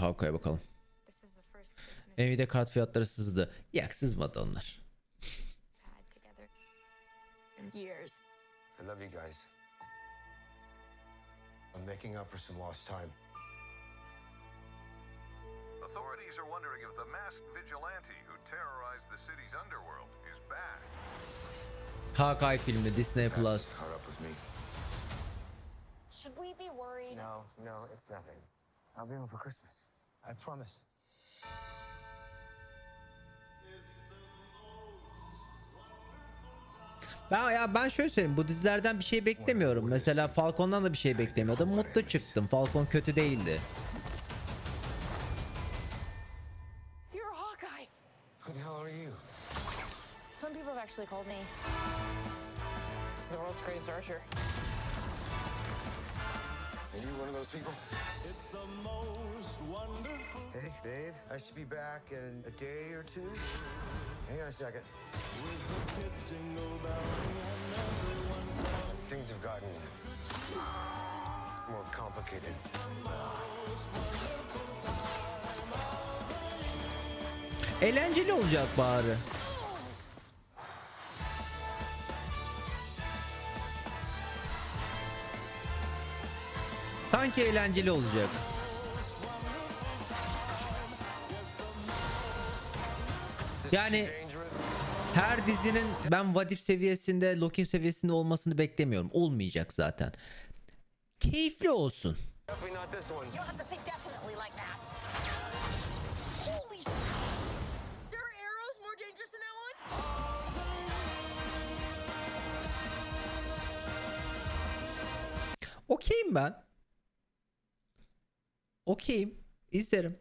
bir Hawkeye'ya bakalım. Nvidia kart fiyatları sızdı. Yak sızmadı onlar. I love you guys. I'm making up for some lost time. Authorities are wondering if the masked vigilante who terrorized the city's underworld is back. Hawkeye filmi Disney Plus. is caught up with me. Should we be worried? No, no, it's nothing. I'll be home for Christmas. I promise. Ben ya ben şöyle söyleyeyim bu dizilerden bir şey beklemiyorum. Mesela Falcon'dan da bir şey beklemiyordum. Mutlu çıktım. Falcon kötü değildi. You're Hawkeye. Who the hell are you? Some people have actually called me the world's greatest archer. Are you one of those people? Hey, babe, I should be back in a day or two. Hang on a second. Things have gotten more complicated. Eğlenceli olacak bari. Sanki eğlenceli olacak. Yani her dizinin ben Vadif seviyesinde, Loki seviyesinde olmasını beklemiyorum. Olmayacak zaten. Keyifli olsun. Okeyim ben. Okeyim. İzlerim.